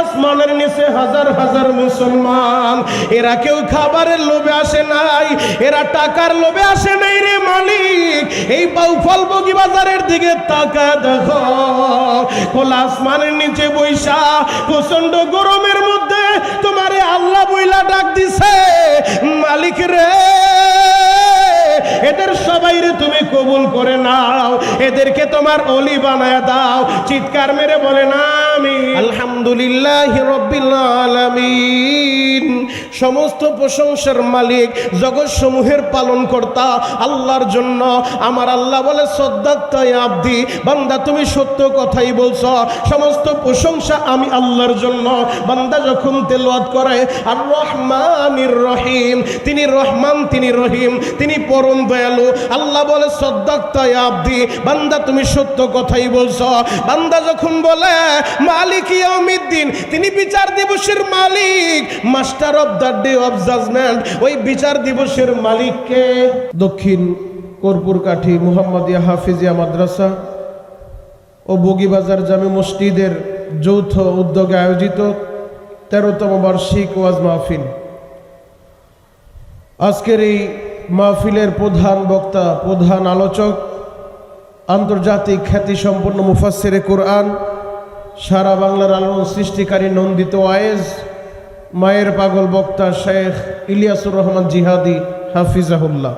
আসমানের নিচে হাজার হাজার মুসলমান। এরা কেউ খাবারের লোভে আসে নাই, এরা টাকার লোভে আসে নাই রে মালিক। এই বাউফল বগি বাজারের দিকে তাকা দেখো। খোলা আসমানের নিচে বৈশা প্রচণ্ড গরমের মধ্যে তোমারে আল্লাহ বইলা ডাক দিছে, মালিক রে। এদের সবাই রে তুমি কবুল করে নাও, এদেরকে তোমার অলি বানায় দাও। চিৎকার মেরে বলে, না আলহামদুলিল্লাহ রব্বিল আলামিন। সমস্ত প্রশংসার মালিক জগৎ সমূহের পালন কর্তা আল্লাহর জন্য। আমার আল্লাহ বলে সদ্দাত্তায় আব্দি, বান্দা তুমি সত্য কথাই বলছ। সমস্ত প্রশংসা আমি আল্লাহর জন্য। বান্দা যখন তেলাওয়াত করে আর রহমানির রহিম। তিনি রহমান, তিনি রহিম, তিনি পরম দয়ালু। আল্লাহ বলে সদ্দাক্তায় আব্দি, বান্দা তুমি সত্য কথাই বলছ। বান্দা যখন বলে মালিক ইয়াউমিদ্দিন। তিনি বিচার দিবসের মালিক। Master of the day of judgement ওই বিচার দিবসের মালিককে দক্ষিণ কর্পূরকাঠি মুহাম্মদিয়া হাফিজিয়া মাদ্রাসা ও বগিবাজার জামে মসজিদের যৌথ উদ্যোগে আয়োজিত তেরোতম বার্ষিক ওয়াজ মাহফিল। আজকের এই মাহফিলের প্রধান বক্তা, প্রধান আলোচক, আন্তর্জাতিক খ্যাতিসম্পন্ন মুফাসসিরে কোরআন সারা বাংলার আলোড়ন সৃষ্টিকারী নন্দিত ওয়ায়েজ মায়ের পাগল বক্তা শেখ ইলিয়াসুর রহমান জিহাদি হাফিজাহুল্লাহ।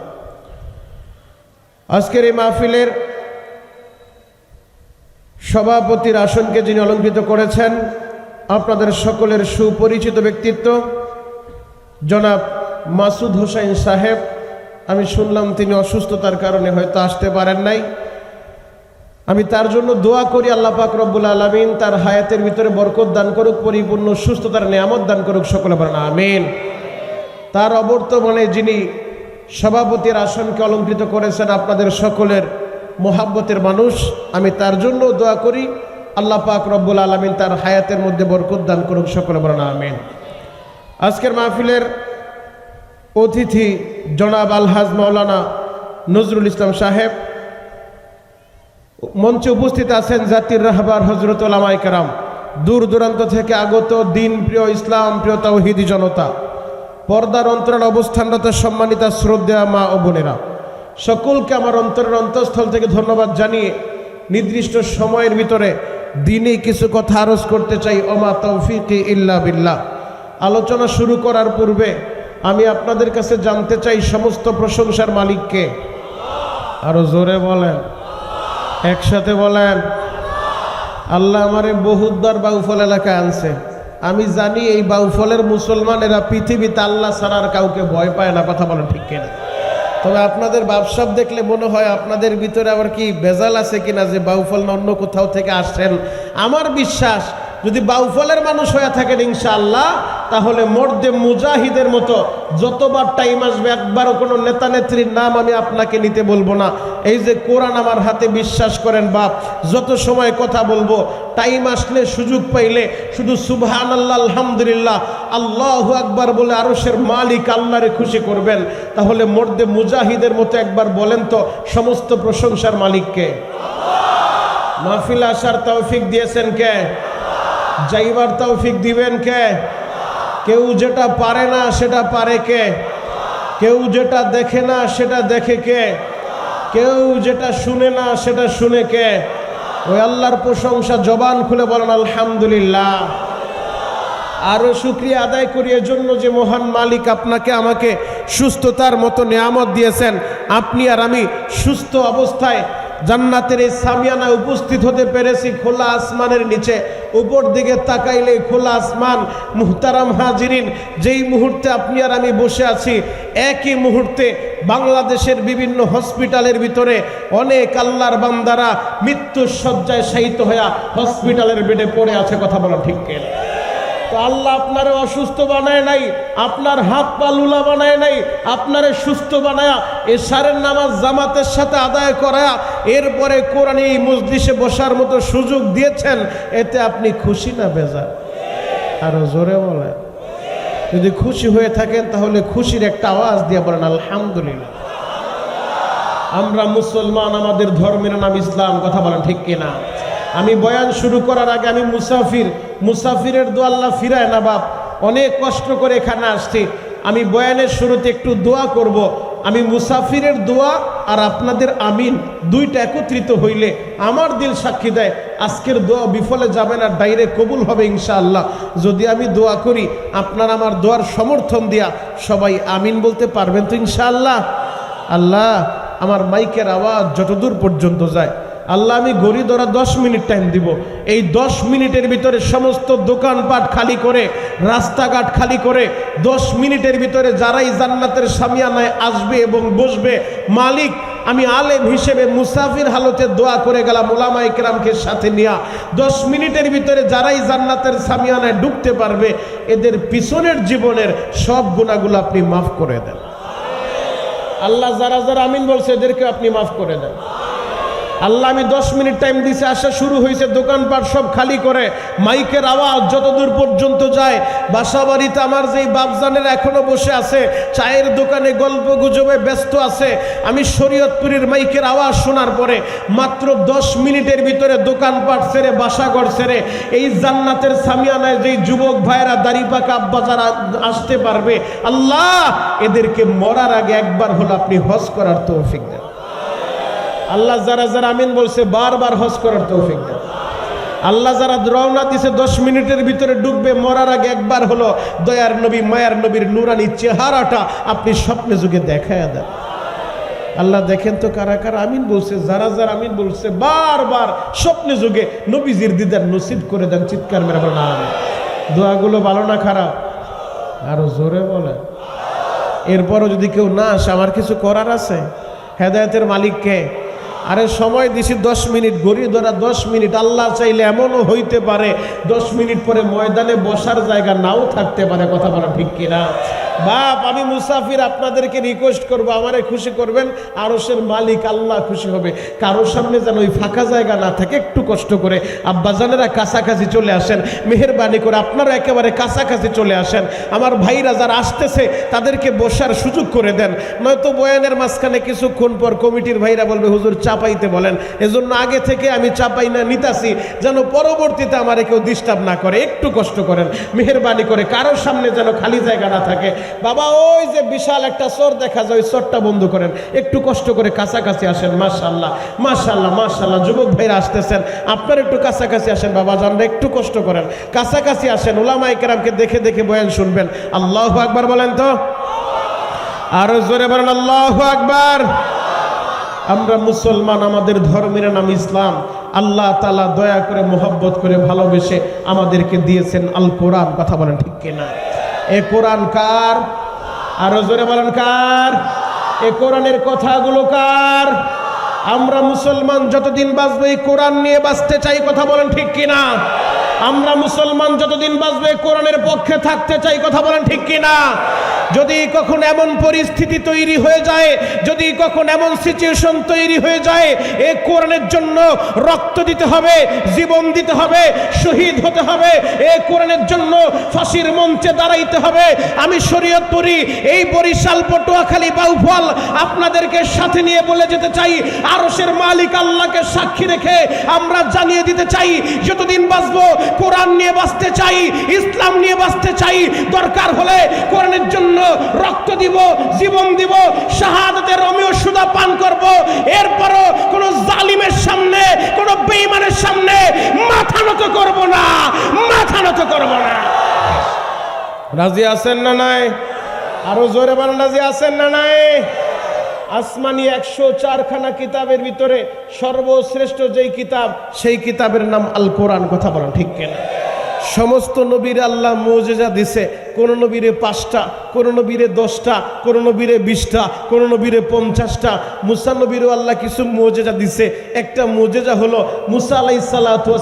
আজকের এই মাহফিলের সভাপতির আসনকে যিনি অলঙ্কৃত করেছেন, আপনাদের সকলের সুপরিচিত ব্যক্তিত্ব, জনাব মাসুদ হোসাইন সাহেব। আমি শুনলাম তিনি অসুস্থতার কারণে হয়তো আসতে পারেন নাই। আমি তার জন্য দোয়া করি, আল্লাহ পাক রব্বুল আলমিন তার হায়াতের ভিতরে বরকত দান করুক, পরিপূর্ণ সুস্থতার নিয়ামত দান করুক সকলে বলেন, আমিন। তার অবর্তমানে যিনি সভাপতির আসনকে অলঙ্কৃত করেছেন আপনাদের সকলের মোহাব্বতের মানুষ, আমি তার জন্য দোয়া করি, আল্লাহ পাক রব্বুল আলমিন তার হায়াতের মধ্যে বরকত দান করুক, সকলে বলেন, আমিন। আজকের মাহফিলের অতিথি জনাব আলহাজ মাওলানা নজরুল ইসলাম সাহেব মঞ্চে উপস্থিত আছেন জাতির রাহবার হজরত ওলামাই কারাম। দূর দূরান্ত থেকে আগত দিন প্রিয় ইসলাম, প্রিয় তাওহিদি জনতা, পর্দার অন্তরাল অবস্থানরত সম্মানিতা শ্রদ্ধা মা ও বোনেরা, সকলকে আমার অন্তরের অন্তঃস্থল থেকে ধন্যবাদ জানিয়ে নির্দিষ্ট সময়ের ভিতরে দিনে কিছু কথা আরজ করতে চাই। ওমা তৌফিক ইল্লা বিল্লাহ। আলোচনা শুরু করার পূর্বে আমি আপনাদের কাছে জানতে চাই সমস্ত প্রশংসার মালিককে। আরও জোরে বলেন। একসাথে বলেন, আল্লাহ আমারে বহুতবার বাউফল এলাকায় আনছে। আমি জানি এই বাউফলের মুসলমানেরা পৃথিবীতে আল্লাহ ছাড়ার কাউকে ভয় পায় না, কথা বলেন ঠিক কিনা? তবে আপনাদের বাপসাপ দেখলে মনে হয় আপনাদের ভিতরে আবার কি ভেজাল আছে কিনা যে বাউফল অন্য কোথাও থেকে আসছেন আমার বিশ্বাস যদি বাউফলের মানুষ হয়ে থাকেন ইনশাআল্লাহ, তাহলে মর্দে মুজাহিদের মতো যতবার টাইম আসবে, একবারও কোনো নেতা নেত্রীর নাম আমি আপনাকে নিতে বলব না। এই যে কোরআন আমার হাতে বিশ্বাস করেন বাপ, যত সময় কথা বলব, টাইম আসলে সুযোগ পাইলে শুধু সুবহান আল্লাহ আলহামদুলিল্লাহ, আল্লাহ আকবার বলে আরশের মালিক আল্লাহরে খুশি করবেন। তাহলে মর্দে মুজাহিদের মতো একবার বলেন তো সমস্ত প্রশংসার মালিককে। মাহফিল আসার তৌফিক দিয়েছেন কে? যাইবার তৌফিক দিবেন কে? কেউ যেটা পারে না সেটা পারে কে? কেউ যেটা দেখে না সেটা দেখে কে? কেউ যেটা শুনে না সেটা শুনে কে? ওই আল্লাহর প্রশংসা জবান খুলে বলেন, আলহামদুলিল্লাহ। আরও শুক্রিয়া আদায় করি জন্য যে মহান মালিক আপনাকে আমাকে সুস্থতার মতো নিয়ামত দিয়েছেন। আপনি আর আমি সুস্থ অবস্থায় জান্নাতের এই সামিয়ানায় উপস্থিত হতে পেরেছি খোলা আসমানের নিচে। উপর দিকে তাকাইলে খোলা আসমান, মুহতারাম হাজিরিন। যেই মুহূর্তে আপনি আর আমি বসে আছি, একই মুহূর্তে বাংলাদেশের বিভিন্ন হসপিটালের ভিতরে অনেক আল্লাহর বান্দারা মৃত্যুর শয্যায় শায়িত হইয়া হসপিটালের বেডে পড়ে আছে, কথা বলা ঠিক কেন? তো আল্লাহ আপনারে অসুস্থ বানায় নাই, আপনার হাত পা লুলা বানায় নাই, আপনারে সুস্থ বানায়া এশারের নামাজ জামাতের সাথে আদায় করা এরপরে কোরআন এই মজলিসে বসার মতো সুযোগ দিয়েছেন, এতে আপনি খুশি না বেজা আরও জোরে বলেন। যদি খুশি হয়ে থাকেন, তাহলে খুশির একটা আওয়াজ দিয়ে বলেন, আলহামদুলিল্লাহ। আমরা মুসলমান, আমাদের ধর্মের নাম ইসলাম, কথা বলেন ঠিক কিনা? আমি বয়ান শুরু করার আগে আমি মুসাফির, মুসাফিরের দোয়া আল্লাহ ফিরায় না বাপ। অনেক কষ্ট করে এখানে আসছি। আমি বয়ানের শুরুতে একটু দোয়া করব। আমি মুসাফিরের দোয়া আর আপনাদের আমিন দুইটা একত্রিত হইলে আমার দিল সাক্ষী দেয়। আজকের দোয়া বিফলে যাবে না, ডাইরে কবুল হবে ইনশাআল্লাহ। যদি আমি দোয়া করি, আপনার আমার দোয়ার সমর্থন দিয়া সবাই আমিন বলতে পারবেন তো ইনশাআল্লাহ? আল্লাহ, আমার মাইকের আওয়াজ যতদূর পর্যন্ত যায়। আল্লাহ আমি গড়ি ধরা দশ মিনিট টাইম দিব। এই দশ মিনিটের ভিতরে সমস্ত দোকানপাট খালি করে, রাস্তাঘাট খালি করে, দশ মিনিটের ভিতরে যারাই জান্নাতের সামিয়ানায় আসবে এবং বসবে, মালিক, আমি আলেম হিসেবে মুসাফির হালতে দোয়া করে গেলাম ওলামা ইকরামকে সাথে নিয়া। দশ মিনিটের ভিতরে যারাই জান্নাতের সামিয়ানায় ঢুকতে পারবে, এদের পিছনের জীবনের সব গুণাগুলো আপনি মাফ করে দেন। আল্লাহ যারা যারা আমিন বলছে এদেরকে আপনি মাফ করে দেন। আল্লাহ আমি দশ মিনিট টাইম দিছে, আসা শুরু হয়েছে দোকানপাট সব খালি করে, মাইকের আওয়াজ যতদূর পর্যন্ত যায় বাসা বাড়িতে আমার যেই বাপজানের এখনও বসে আছে, চায়ের দোকানে গল্প গুজবে ব্যস্ত আছে, আমি শরীয়তপুরের মাইকের আওয়াজ শোনার পরে মাত্র দশ মিনিটের ভিতরে দোকানপাট ছেড়ে বাসাঘর ছেড়ে এই জান্নাতের সামিয়ানায় যেই যুবক ভাইরা দাড়ি পাকা আব্বা যারা আসতে পারবে, আল্লাহ, এদেরকে মরার আগে একবার হলো আপনি হজ করার তৌফিক দেন। আল্লাহ যারা যারা আমিন বলছে, বারবার হজ করার তৌফিক দেন আল্লাহ যারা রওনা দিছে, দশ মিনিটের ভিতরে ডুববে, মরার আগে একবার হলো দয়ার নবী, মায়ার নবীর নুরানি চেহারাটা আপনি স্বপ্নে যুগে দেখায় দেন। আল্লাহ দেখেন তো কারা কারা আমিন বলছে, যারা যারা আমিন বলছে, বারবার স্বপ্নে যুগে নবীজির দিদার নসিব করে দেন, চিৎকার মেরে আমিন। দোয়াগুলো ভালো না খারাপ? আরও জোরে বলে এরপরও যদি কেউ না আসে, আমার কিছু করার আছে? হেদায়তের মালিককে আরে সময় দিছি দশ মিনিট ঘড়ি ধরা দশ মিনিট। আল্লাহ চাইলে এমনও হইতে পারে, দশ মিনিট পরে ময়দানে বসার জায়গা নাও থাকতে পারে, কথা বলা ঠিক কিনা? বাপ আমি মুসাফির আপনাদেরকে রিকোয়েস্ট করব, আমারে খুশি করবেন আরসের মালিক আল্লাহ খুশি হবে। কারোর সামনে যেন ওই ফাঁকা জায়গা না থাকে, একটু কষ্ট করে। আব্বাজানেরা কাছাকাছি চলে আসেন, মেহরবানি করে আপনারা একেবারে কাছাকাছি চলে আসেন। আমার ভাইরা যারা আসতেছে, তাদেরকে বসার সুযোগ করে দেন। নয়তো বয়ানের মাঝখানে কিছুক্ষণ পর কমিটির ভাইরা বলবে, হুজুর চাপাইতে বলেন। এজন্য আগে থেকে আমি চাপাই না নিতাছি যেন পরবর্তীতে আমার কেউ ডিস্টার্ব না করে, একটু কষ্ট করেন, মেহরবানি করে। কারোর সামনে যেন খালি জায়গা না থাকে বাবা, ওই যে বিশাল একটা চোর দেখা যায়, ওই চোরটা বন্ধ করেন। একটু কষ্ট করে কাছাকাছি আসেন মাশাল্লাহ মাশাল্লাহ মাশাল্লাহ যুবক ভাইরা আসতেছেন, আপনার একটু কাছাকাছি আসেন বাবা জানরা একটু কষ্ট করেন। কাছাকাছি আসেন ওলামাই কেরামকে দেখে দেখে বয়ান শুনবেন। আল্লাহ আকবার বলেন তো? আরও জোরে বলেন, আল্লাহ আকবার। আমরা মুসলমান, আমাদের ধর্মের নাম ইসলাম। আল্লাহ তালা দয়া করে, মোহব্বত করে, ভালোবেসে আমাদেরকে দিয়েছেন আল কোরআন কথা বলেন ঠিক কিনা? এ কোরআন কার? আরও জোরে বলেন কার? এ কোরআনের কথাগুলো কার? আমরা মুসলমান যতদিন বাঁচবো, এই কোরআন নিয়ে বাঁচতে চাই, কথা বলেন ঠিক কিনা? আমরা মুসলমান যতদিন বাঁচবে, কোরআনের পক্ষে থাকতে চাই, কথা বলেন ঠিক কিনা? যদি কখন এমন পরিস্থিতি তৈরি হয়ে যায়, যদি কখন এমন সিচুয়েশন তৈরি হয়ে যায়, এ কোরআনের জন্য রক্ত দিতে হবে, জীবন দিতে হবে, শহীদ হতে হবে, এ কোরআনের জন্য ফাঁসির মঞ্চে দাঁড়াইতে হবে। আমি শরীয়ত শরীয়তপুরি এই বরিশাল, পটুয়াখালী, বাউফল আপনাদেরকে সাথে নিয়ে বলে যেতে চাই আরসের মালিক আল্লাহকে সাক্ষী রেখে আমরা জানিয়ে দিতে চাই, যতদিন বাঁচবো কোরআন নিয়ে বাঁচতে চাই, ইসলাম নিয়ে বাঁচতে চাই, দরকার হলে কোরআনের জন্য রক্ত দিব, জীবন দিব, শাহাদাতের রমিও সুদা পান করব। এরপরও কোনো জালিমের সামনে, কোনো বেইমানের সামনে মাথা নত করব না, মাথা নত করব না। রাজি আছেন না নাই? আরও জোরে বলেন, রাজি আছেন না নাই? আসমানি একশো চারখানা কিতাবের ভিতরে সর্বশ্রেষ্ঠ যেই কিতাব, সেই কিতাবের নাম আল কোরআন কথা বলেন ঠিক কেনা? সমস্ত নবীর আল্লাহ মোজেজা দিছে, কোন নবীরে পাঁচটা, কোন নবীরে দশটা, কোন নবীরে বিশটা, কোন নবীরে পঞ্চাশটা। মুসা নবীরও আল্লাহ কিছু মোজেজা দিছে। একটা মোজেজা হলো মুসা আলাই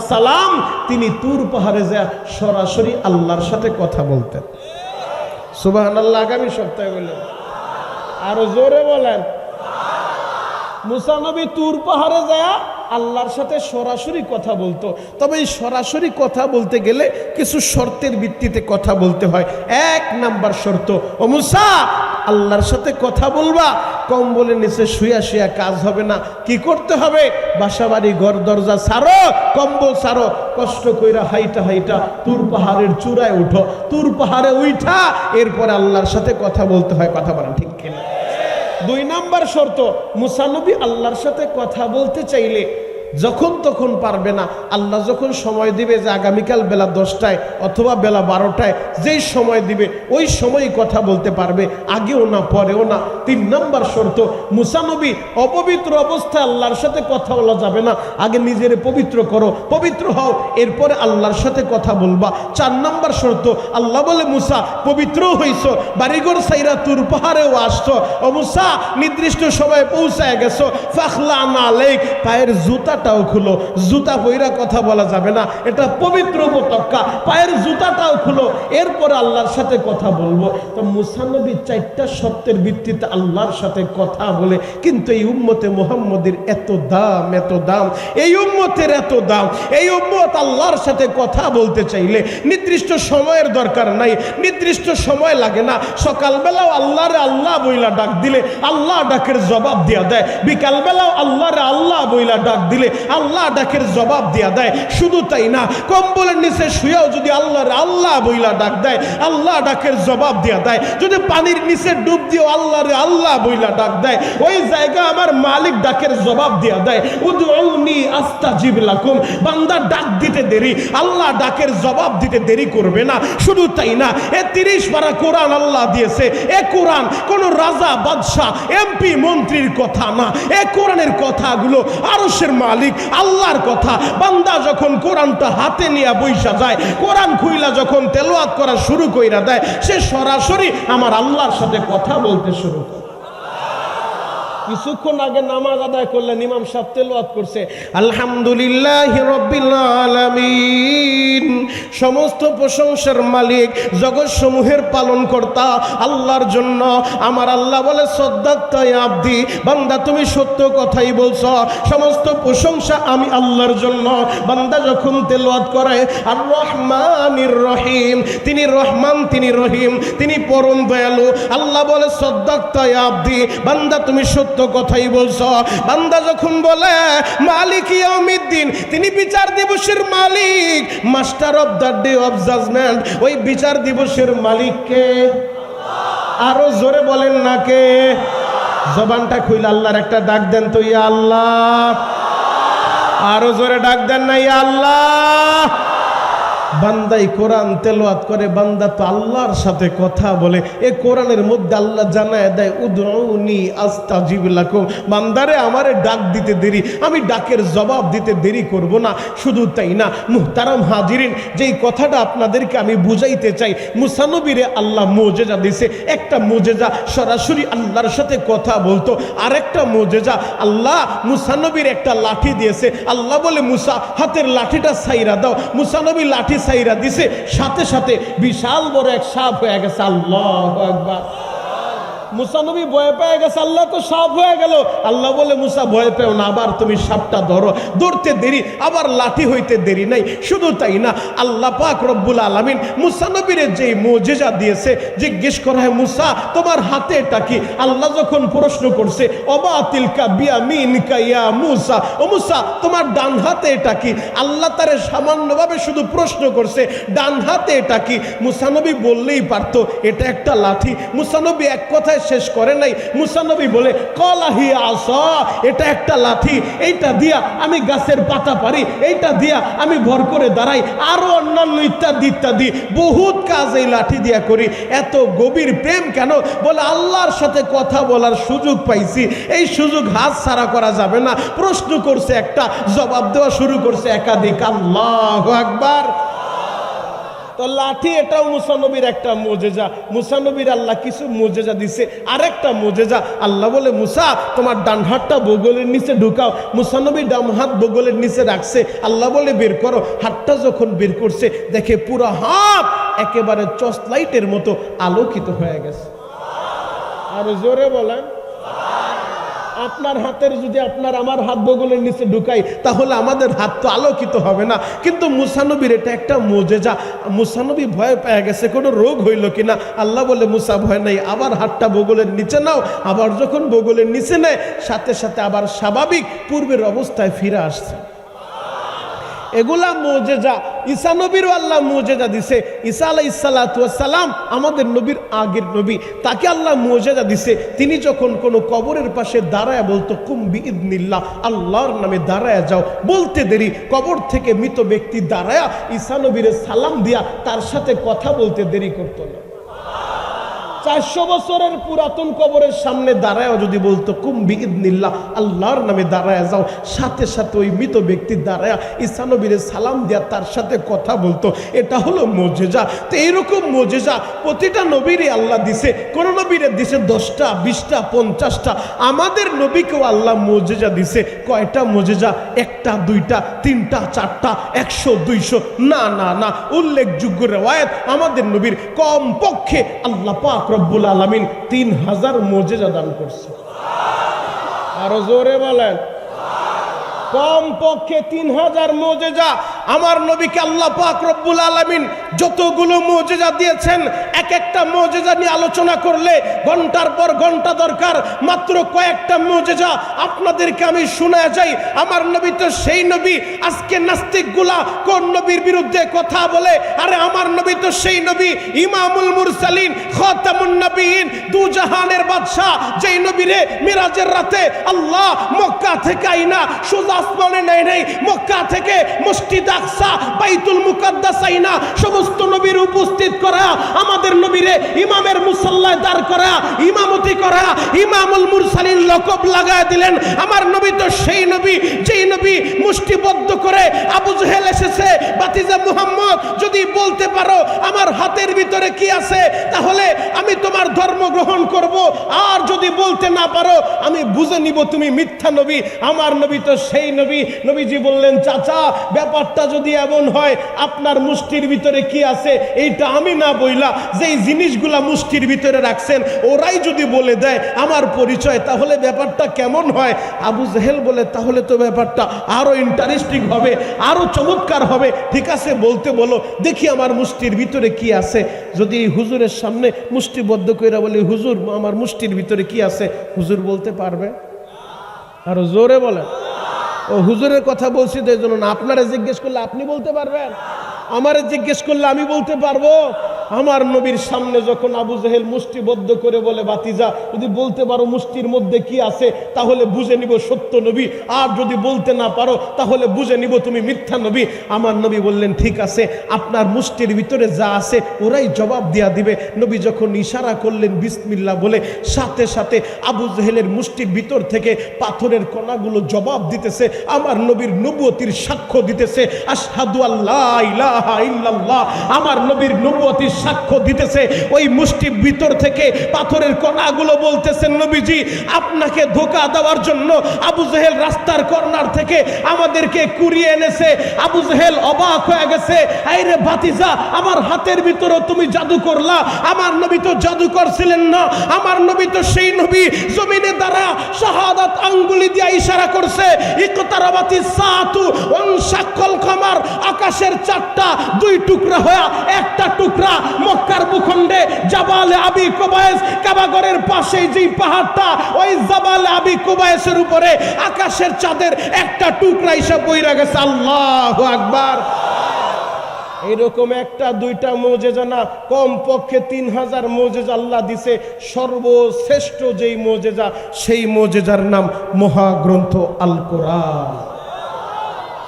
সালাম, তিনি তুর পাহাড়ে যা সরাসরি আল্লাহর সাথে কথা বলতেন। সুবাহ আল্লাহ আগামী সপ্তাহে বললেন। আরও জোরে বলেন। মুসানবী তুর পাহাড়ে যায়, আল্লাহর সাথে সরাসরি কথা বলতো। তবে এই সরাসরি কথা বলতে গেলে কিছু শর্তের ভিত্তিতে কথা বলতে হয়। এক নাম্বার শর্ত, ও মুসা, আল্লাহর সাথে কথা বলবা, কম্বলের নিচে শুয়া শুয়া কাজ হবে না। কি করতে হবে? বাসা বাড়ি ঘর, দরজা সারো কম্বল সারো কষ্ট কইরা হাইটা হাইটা তুর পাহাড়ের চূড়ায় উঠো। তুর পাহাড়ে উঠা এরপরে আল্লাহর সাথে কথা বলতে হয়। কথা বলেন, ঠিক কিনা? দুই নাম্বার শর্ত মুসানবী আল্লাহর সাথে কথা বলতে চাইলে যখন তখন পারবে না। আল্লাহ যখন সময় দিবে যে আগামীকাল বেলা দশটায় অথবা বেলা বারোটায়, যেই সময় দিবে, ওই সময়ই কথা বলতে পারবে। আগেও না, পরেও না। তিন নাম্বার শর্ত মুসানবী অপবিত্র অবস্থায় আল্লাহর সাথে কথা বলা যাবে না। আগে নিজের পবিত্র করো, পবিত্র হও, এরপরে আল্লাহর সাথে কথা বলবা। চার নাম্বার শর্ত, আল্লাহ বলে, মুসা, পবিত্র হইছ, বাড়িঘর সাইরা তুর পাহাড়েও আসছো। ও মুসা, নির্দিষ্ট সময়ে পৌঁছায় গেছো। ফাখলা না লেক পায়ের জুতাটাও খুলো। জুতা পইরা কথা বলা যাবে না। এটা পবিত্র উপত্যকা। পায়ের জুতাটাও খুলো। এরপরে আল্লাহর সাথে কথা বলব। তো মুসানবী চারটা শর্তের ভিত্তিতে আল্লাহর সাথে কথা বলে, কিন্তু এই উম্মতে মোহাম্মদের এত দাম এত দাম। এই উম্মতের এত দাম। এই উম্মত আল্লাহর সাথে কথা বলতে চাইলে নির্দিষ্ট সময়ের দরকার নাই। নির্দিষ্ট সময় লাগে না। সকালবেলাও আল্লাহরে আল্লাহ বইলা ডাক দিলে আল্লাহ ডাকের জবাব দিয়া দেয়। বিকালবেলাও আল্লাহরে আল্লাহ বইলা ডাক দিলে আল্লাহ ডাকের জবাব দিয়া দেয়। শুধু তাই না, কম্বলের নিচে শুয়েও যদি আল্লাহর আল্লাহ বইলা ডাক দেয়, আল্লাহ ডাকের জবাব দিয়া দেয়। যদি পানির নিচে ডুব দিও আল্লাহরে আল্লাহ বইলা ডাক দেয়, ওই জায়গা আমার মালিক ডাকের জবাব দিয়া দেয়, উদউনি আস্তাজিব লাকুম। বান্দা ডাক দিতে দেরি, আল্লাহ ডাকের জবাব দিতে দেরি করবে না। শুধু তাই না, এ তিরিশ পারা কোরআন আল্লাহ দিয়েছে। এ কোরআন কোন রাজা, বাদশাহ, এমপি, মন্ত্রীর কথা না। এ কোরআনের কথাগুলো আরশের মালিক আল্লাহর কথা। বান্দা যখন কোরআনটা হাতে নিয়ে বৈশা যায়, কোরআন খুইলা যখন তেলোয়াত করা শুরু কইরা দেয়, সে সরাসরি আমার আল্লাহর সাথে কথা বলতে শুরু করে। কিছুক্ষণ আগে নামাজ আদায় করলেন, ইমাম সাহেব তেলাওয়াত করছে, আলহামদুলিল্লাহ আলামিন। সমস্ত প্রশংসার মালিক জগৎ সমূহের পালন কর্তা আল্লাহর জন্য। আমার আল্লাহ বলে সদ্দাত্তায় আব্দি, বান্দা তুমি সত্য কথাই বলছ। সমস্ত প্রশংসা আমি আল্লাহর জন্য। বান্দা যখন তেলাওয়াত করে আর রহমানির রহিম। তিনি রহমান, তিনি রহিম, তিনি পরম দয়ালু। আল্লাহ বলে সদ্দাত্তায় আব্দি, বান্দা তুমি সত্য কথাই বলছ। বান্দা যখন বলে, মালিক ইয়াউমিদ্দিন, তিনি বিচার দিবসের মালিক, master of the day of judgement, ওই বিচার দিবসের মালিককে আরও জোরে বলেন না কে? জবানটা খুইলে, আল্লাহর একটা ডাক দেন তো, ইয়া আল্লাহ। আরও জোরে ডাক দেন না, ইয়া আল্লাহ। বান্দাই কোরআন তেলোয়াত করে, বান্দা তো আল্লাহর সাথে কথা বলে। এ কোরআনের মধ্যে আল্লাহ জানায় দেয় উদৌনি আস্তা জিবিলাকুম বান্দারে আমারে ডাক দিতে দেরি, আমি ডাকের জবাব দিতে দেরি করব না, শুধু তাই না, মুহতারাম হাজিরিন, যেই কথাটা আপনাদেরকে আমি বুঝাইতে চাই মুসানবীরে আল্লাহ মোজেজা দিছে। একটা মোজেজা সরাসরি আল্লাহর সাথে কথা বলতো, আরেকটা মোজেজা আল্লাহ মুসানবীর একটা লাঠি দিয়েছে। আল্লাহ বলে, মুসা, হাতের লাঠিটা সাইরা দাও। মুসানবী লাঠি সাইরা দিছে সাথে সাথে বিশাল বড় এক সাপ হয়ে গেছে। আল্লাহ একবার মুসানবী ভয় পেয়ে গেছে, আল্লাহ তো সাপ হয়ে গেল। আল্লাহ বলে, মুসা, ভয় পেও না, আবার তুমি সাপটা ধরো। ধরতে দেরি, আবার লাঠি হইতে দেরি নাই। শুধু তাই না, আল্লাহ পাক রব্বুল আলমিন মুসানবীরে যে মোজেজা দিয়েছে, জিজ্ঞেস করা হয়, মুসা, তোমার হাতে এটা কি? আল্লাহ যখন প্রশ্ন করছে অবা তিলকা বিয়া মিনকা ইয়া মুসা? ও মুসা, তোমার ডান হাতে এটা কি? আল্লাহ তারে সামান্যভাবে শুধু প্রশ্ন করছে, ডান হাতে এটা কি মুসানবী বললেই পারতো, এটা একটা লাঠি। মুসানবী এক কথায় শেষ করে নাই। মুসানবী বলে কলাহি আস এটা একটা লাঠি, এইটা দিয়া আমি গাছের পাতা পারি এইটা দিয়া আমি ভর করে দাঁড়াই, আরও অন্যান্য ইত্যাদি ইত্যাদি। বহুত কাজ এই লাঠি দিয়া করি। এত গভীর প্রেম কেন? বলে, আল্লাহর সাথে কথা বলার সুযোগ পাইছি। এই সুযোগ হাত ছাড়া করা যাবে না। প্রশ্ন করছে একটা, জবাব দেওয়া শুরু করছে একাধিক। আল্লাহ একবার তো লাঠি এটাও মুসানবীর একটা মোজেজা। মুসানবীর আল্লাহ কিছু মোজেজা দিছে। আরেকটা মোজেজা, আল্লাহ বলে, মুসা, তোমার ডান হাতটা বগলের নিচে ঢুকাও। মুসানবী ডান হাত বগলের নিচে রাখছে। আল্লাহ বলে, বের করো। হাতটা যখন বের করছে, দেখে পুরো হাত একেবারে চস লাইটের মতো আলোকিত হয়ে গেছে। আর জোরে বলেন। আপনার হাতের যদি আপনার আমার হাত বগলের নিচে ঢুকাই, তাহলে আমাদের হাত তো আলোকিত হবে না। কিন্তু মুসানবীর এটা একটা মোজেজা। মুসানবী ভয় পেয়ে গেছে, কোনো রোগ হইল কিনা? আল্লাহ বলে, মুসা, ভয় নাই। আবার হাতটা বগলের নিচে নাও। আবার যখন বগলের নিচে নেয়, সাথে সাথে আবার স্বাভাবিক পূর্বের অবস্থায় ফিরে আসছে। এগুলা মোজেজা। ঈসা নবীরও আল্লাহ মোজেজা দিছে। ঈসা আলাহ ইসালাতাম আমাদের নবীর আগের নবী। তাকে আল্লাহ মোজেজা দিছে। তিনি যখন কোনো কবরের পাশে দাঁড়ায় বলতো কুম্বি ইদনিল্লা আল্লাহর নামে দাঁড়ায় যাও। বলতে দেরি, কবর থেকে মৃত ব্যক্তি দাঁড়ায়া ঈসা নবীর সালাম দিয়া তার সাথে কথা বলতে দেরি করতো না। চারশো বছরের পুরাতন কবরের সামনে দাঁড়ায় যদি বলতো কুম্বি ইদনিল্লা আল্লাহর নামে দাঁড়ায় যাও। সাথে সাথে ওই মৃত ব্যক্তি দাঁড়ায় ইসানবীরে সালাম দিয়া তার সাথে কথা বলতো। এটা হলো মজেজা। তো এইরকম মজেজা প্রতিটা নবীরই আল্লাহ দিছে। কোন নবীরে দিছে দশটা, বিশটা, পঞ্চাশটা। আমাদের নবীকেও আল্লাহ মজেজা দিছে। কয়টা মজেজা? একটা, দুইটা, তিনটা, চারটা, একশো, দুইশো। না না না। উল্লেখযোগ্য রেওয়ায়ত আমাদের নবীর কম পক্ষে আল্লাহ পাক রব্বুল আলমিন তিন হাজার মোজেজা দান করছে। আরও জোরে বলেন। কম পক্ষে তিন হাজার মোজেজা আমার নবীকে আল্লাহ পাক রব্বুল আলমিন যতগুলো মোজেজা দিয়েছেন এক একটা মোজেজা নিয়ে আলোচনা করলে ঘণ্টার পর ঘণ্টা দরকার। মাত্র কয়েকটা মোজেজা আপনাদেরকে আমি শোনা যাই। আমার নবী তো সেই নবী। আজকে নাস্তিকগুলা কোন নবীর বিরুদ্ধে কথা বলে? আরে আমার নবী তো সেই নবী। ইমামুল মুরসালিন, খতামুন নবীন, দু জাহানের বাদশাহ। যেই নবীরে মিরাজের রাতে আল্লাহ মক্কা থেকে আইনা, সোজা আসমানে নেয় নেই। মক্কা থেকে মসজিদ আকসা বাইতুল মুকাদ্দাস আইনা সমস্ত নবীর উপস্থিত করা, আমাদের নবীরে ইমামের মুসাল্লায় দাঁড় করা, ইমামতি করা, ইমামুল মুরসালিন লকব লাগায় দিলেন। আমার নবী তো সেই নবী, যেই নবী মুষ্টিবদ্ধ করে আবু জহেল এসেছে, বাতিজা মুহাম্মদ, যদি বলতে পারো আমার হাতের ভিতরে কি আছে, তাহলে আমি তোমার ধর্ম গ্রহণ করব। আর যদি বলতে না পারো, আমি বুঝে নিব তুমি মিথ্যা নবী। আমার নবী তো সেই নবী। নবীজি বললেন, চাচা, ব্যাপারটা যদি এমন হয়, আপনার মুষ্টির ভিতরে কি আছে? এইটা আমি না বইলা যেই জিনিসগুলা মুষ্টির ভিতরে রাখছেন, ওরাই যদি বলে দেয় আমার পরিচয়, তাহলে ব্যাপারটা কেমন হয়? আবু জেহেল বলে, তাহলে তো ব্যাপারটা আরও ইন্টারেস্টিং হবে, আরও চমৎকার হবে। ঠিক আছে, বলতে বলো, দেখি আমার মুষ্টির ভিতরে কি আছে। যদি এই হুজুরের সামনে মুষ্টিবদ্ধ করে বলি, হুজুর, আমার মুষ্টির ভিতরে কি আছে? হুজুর বলতে পারবে? আরও জোরে বলে হুজুরের কথা বলছি, তো এই জন্য আপনারা জিজ্ঞেস করলে আপনি বলতে পারবেন? আমারে জিজ্ঞেস করলে আমি বলতে পারব? আমার নবীর সামনে যখন আবু জাহেল মুষ্টিবদ্ধ করে বলে বাতিজা যদি বলতে পারো মুষ্টির মধ্যে কি আছে, তাহলে বুঝে নিব সত্য নবী। আর যদি বলতে না পারো, তাহলে বুঝে নিব তুমি মিথ্যা নবী। আমার নবী বললেন, ঠিক আছে, আপনার মুষ্টির ভিতরে যা আছে, ওরাই জবাব দেয়া দিবে। নবী যখন ইশারা করলেন বিসমিল্লা বলে, সাথে সাথে আবু জাহেলের মুষ্টির ভিতর থেকে পাথরের কণাগুলো জবাব দিতেছে। আমার নবীর নবুয়তির সাক্ষ্য দিতেছে, আশহাদু আল্লাহ আমার নবীর নবুয়তির সাক্ষ্য দিতেছে। ওই মুষ্টির ভিতর থেকে পাথরের কণাগুলো বলতেছেন, নবীজি, আপনাকে ধোকা দেওয়ার জন্য আবু জাহেল রাস্তার কর্নার থেকে আমাদেরকে কুড়িয়ে এনেছে। আবু জাহেল অবাক হয়ে গেছে আইরে ভাতিজা, আমার হাতের ভিতরে তুমি জাদু করলা। আমার নবী তো জাদু করছিলেন না। আমার নবী তো সেই নবী। জমিনে দ্বারা শাহাদাত আঙ্গুলি দিয়ে ইশারা করছে, ইকতারাবাতি সাতু অনসাকল খামার, আকাশের চারটা দুই টুকরা হয়ে একটা টুকরা মক্কার ভূখণ্ডে জাবালে আবি কোবায়েস কাবাগরের পাশেই যেই পাহাড়টা, ওই জাবালে আবি কোবায়েসের উপরে আকাশের চাঁদের একটা টুকরা হিসাব বইরা গেছে। আল্লাহ আকবার। এরকম একটা দুইটা মোজেজা না কম পক্ষে তিন হাজার মোজেজা আল্লাহ দিছে। সর্বশ্রেষ্ঠ যেই মোজেজা, সেই মোজেজার নাম মহাগ্রন্থ আল কোরআন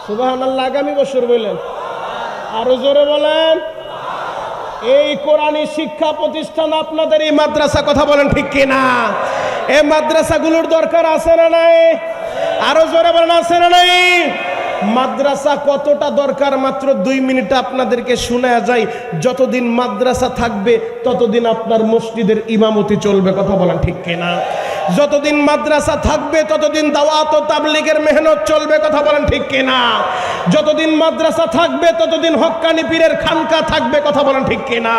সুবাহ আল্লাহ আগামী বছর বললেন আরও জোরে বলেন। এই কোরআনী শিক্ষা প্রতিষ্ঠান আপনাদের এই মাদ্রাসা কথা বলেন ঠিক কিনা? এই মাদ্রাসাগুলোর দরকার আছে না নাই? আরও জোরে বলেন, আছে না নাই? মাদ্রাসা কতটা দরকার? মাত্র দুই মিনিট আপনাদেরকে শোনা যায়, যতদিন মাদ্রাসা থাকবে, ততদিন আপনার মসজিদের ইমামতি চলবে। কথা বলেন ঠিক কিনা? যতদিন মাদ্রাসা থাকবে, ততদিন দাওয়াত ও তাবলিগের মেহনত চলবে। কথা বলেন ঠিক কিনা? যতদিন মাদ্রাসা থাকবে, ততদিন হক্কানি পীরের খানকা থাকবে। কথা বলেন ঠিক কিনা?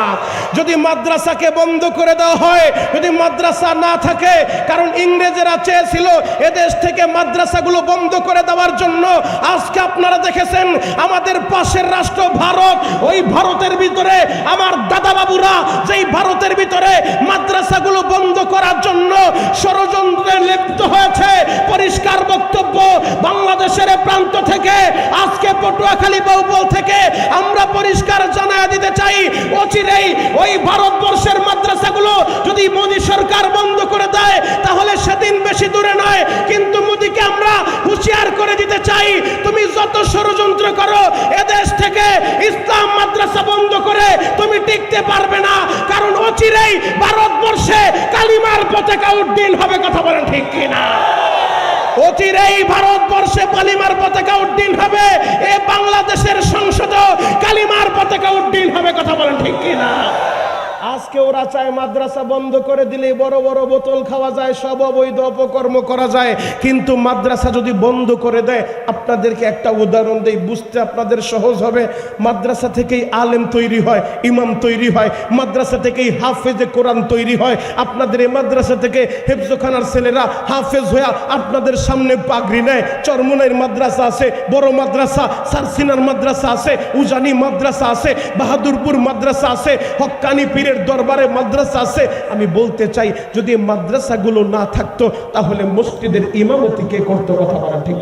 যদি মাদ্রাসাকে বন্ধ করে দেওয়া হয়, যদি মাদ্রাসা না থাকে, কারণ ইংরেজেরা চেয়েছিল এদেশ থেকে মাদ্রাসাগুলো বন্ধ করে দেওয়ার জন্য আজকে আপনারা দেখেছেন আমাদের পাশের রাষ্ট্র ভারত, ওই ভারতের ভিতরে আমার দাদা বাবুরা যেই ভারতের ভিতরে মাদ্রাসাগুলো বন্ধ করার জন্য ষড়যন্ত্রে লিপ্ত হয়েছে। পরিষ্কার বক্তব্য, বাংলাদেশের প্রান্ত থেকে, আজকে পটুয়াখালী বহুবল থেকে আমরা পরিষ্কার জানায় দিতে চাই, অচিরেই ওই ভারতবর্ষের মাদ্রাসাগুলো যদি মোদী সরকার বন্ধ করে দেয়, তাহলে সেদিন বেশি দূরে নয়। কিন্তু মোদীকে আমরা হুঁশিয়ার করে দিতে চাই, তুমি যত ষড়যন্ত্র করো, এদেশ থেকে ইসলাম মাদ্রাসা বন্ধ করে তুমি টিকতে পারবে না। কারণ অচিরেই ভারতবর্ষে কালিমার পতাকা উড্ডীন হবে কথা বলেন ঠিক কিনা? অচিরেই ভারতবর্ষে কালিমার পতাকা উড্ডীন হবে, এ বাংলাদেশের সংসদ কালিমার পতাকা উড্ডীন হবে কথা বলেন ঠিক কিনা? আজকে ওরা চায় মাদ্রাসা বন্ধ করে দিলে বড় বড় বোতল খাওয়া যায়, সব অবৈধ অপকর্ম করা যায়। কিন্তু মাদ্রাসা যদি বন্ধ করে দেয়, আপনাদেরকে একটা উদাহরণ দেই, বুঝতে আপনাদের সহজ হবে। মাদ্রাসা থেকেই আলেম তৈরি হয়, ইমাম তৈরি হয়, মাদ্রাসা থেকেই হাফেজে কোরআন তৈরি হয়। আপনাদের এই মাদ্রাসা থেকে হেফজোখানার ছেলেরা হাফেজ হয়ে আপনাদের সামনে পাগড়ি নেয়। চরমুনাইয়ের মাদ্রাসা আছে, বড় মাদ্রাসা, সারসিনার মাদ্রাসা আছে, উজানি মাদ্রাসা আছে, বাহাদুরপুর মাদ্রাসা আছে, হক্কানি পীরের দরবারে মাদ্রাসা আছে, আমি বলতে চাই, যদি মাদ্রাসাগুলো না থাকতো, তাহলে মসজিদের ইমামতি কে করতো কথা বলা ঠিক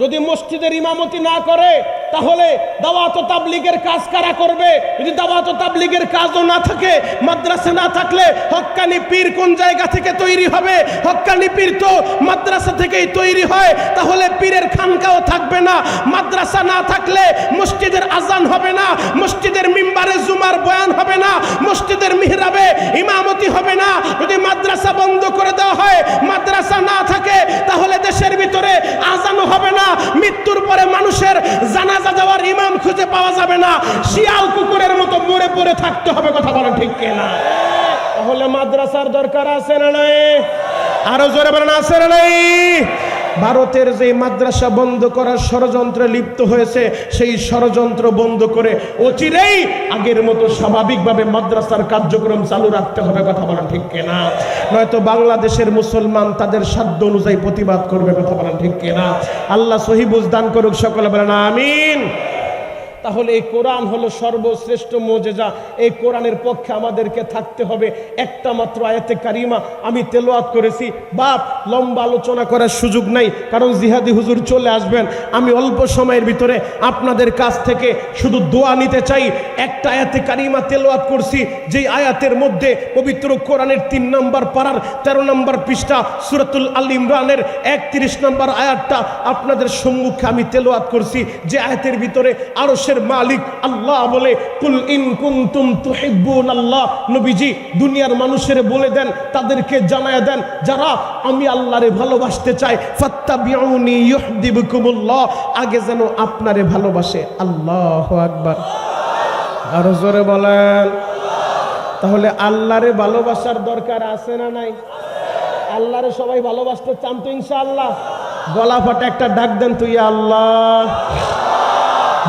যদি মসজিদের ইমামতি না করে তাহলে দাওয়াত তাবলিগের কাজ কারা করবে? যদি দাওয়াত তাবলিগের কাজও না থাকে, মাদ্রাসা না থাকলে হক্কানি পীর কোন জায়গা থেকে তৈরি হবে? হক্কানি পীর তো মাদ্রাসা থেকেই তৈরি হয়, তাহলে পীরের খানকাও থাকবে না। মাদ্রাসা না থাকলে মসজিদের আজান হবে না, মসজিদের মিম্বারে জুমার বয়ান হবে না, মসজিদের মিহরাবে ইমামতি হবে না। যদি মাদ্রাসা বন্ধ করে দেওয়া হয়, মাদ্রাসা না থাকে, তাহলে দেশের ভিতরে আজানও হবে না। মৃত্যুর পরে মানুষের জানাজা পাওয়া যাবে না। শিয়াল কুকুরের মতো মরে পড়ে থাকতে হবে, কথা বলেন ঠিক কিনা? তাহলে মাদ্রাসার দরকার আছে না নাই? আরও জোরে বলেন, আছে না নাই? ভারতের যে মাদ্রাসা বন্ধ করার ষড়যন্ত্রে লিপ্ত হয়েছে, সেই ষড়যন্ত্র বন্ধ করে অচিরেই আগের মতো স্বাভাবিকভাবে মাদ্রাসার কার্যক্রম চালু রাখতে হবে, কথা বলেন ঠিক কিনা? নয়তো বাংলাদেশের মুসলমান তাদের সাধ্য অনুযায়ী প্রতিবাদ করবে, কথা বলেন ঠিক কিনা? আল্লাহ সহিবুজ দান করুক, সকলে বলেন, আমিন। তাহলে এই কোরআন হলো সর্বশ্রেষ্ঠ মোজেজা। এই কোরআনের পক্ষে আমাদেরকে থাকতে হবে। একটা মাত্র আয়াতে কারিমা আমি তেলোয়াত করেছি। বাপ, লম্বা আলোচনা করার সুযোগ নাই, কারণ জিহাদি হুজুর চলে আসবেন। আমি অল্প সময়ের ভিতরে আপনাদের কাছ থেকে শুধু দোয়া নিতে চাই। একটা আয়াতে কারিমা তেলোয়াত করছি, যেই আয়াতের মধ্যে পবিত্র কোরআনের তিন নম্বর পাড়ার তেরো নম্বর পৃষ্ঠা সুরাতুল আল ইমরানের একত্রিশ নম্বর আয়াতটা আপনাদের সম্মুখে আমি তেলোয়াত করছি। যে আয়াতের ভিতরে আরও মালিক আল্লাহ বলে, কুল ইন কুনতুম তুহিব্বুন আল্লাহ নবীজি দুনিয়ার মানুষের বলে দেন, তাদেরকে জানায় দেন, যারা আমি আল্লাহরে ভালোবাসতে চাই, ফাত্তাবিউনি ইউহদিবুকুমুল্লাহ। আগে যেন আপনারে ভালোবাসে। আল্লাহু আকবার। আরও জোরে বলেন। তাহলে আল্লাহরে ভালোবাসার দরকার আছে না নাই? আল্লাহরে সবাই ভালোবাসতে চান তো ইনশাআল্লাহ। গলা ফাটা একটা ডাক দেন তুই আল্লাহ।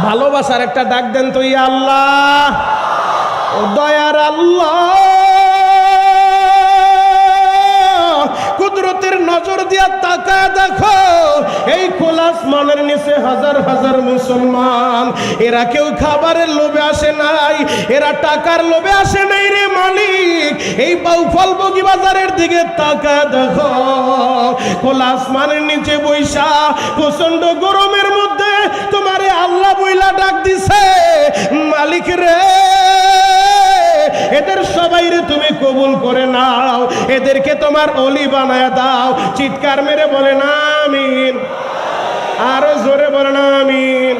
ভালোবাসার একটা ডাক দেন তো ইয়া আল্লাহ। দয়ার আল্লাহ। কুদরতের নজর দিয়া তাকা দেখো, এই খোলা আসমানের নিচে হাজার হাজার মুসলমান। এরা কেউ খাবারের লোভে আসে নাই, এরা টাকার লোভে আসে নাই রে মালিক। এই বাউফল বগি বাজারের দিকে তাকা দেখো, খোলা আসমানের নিচে বৈশা প্রচণ্ড গরমের মধ্যে আল্লাহ বইলা ডাক দিছে, মালিক রে, এদের সবাইরে তুমি কবুল করে নাও, এদেরকে তোমার অলি বানায় দাও। চিৎকার মেরে বলে না, আমিন। আরও জোরে বলে না, আমিন।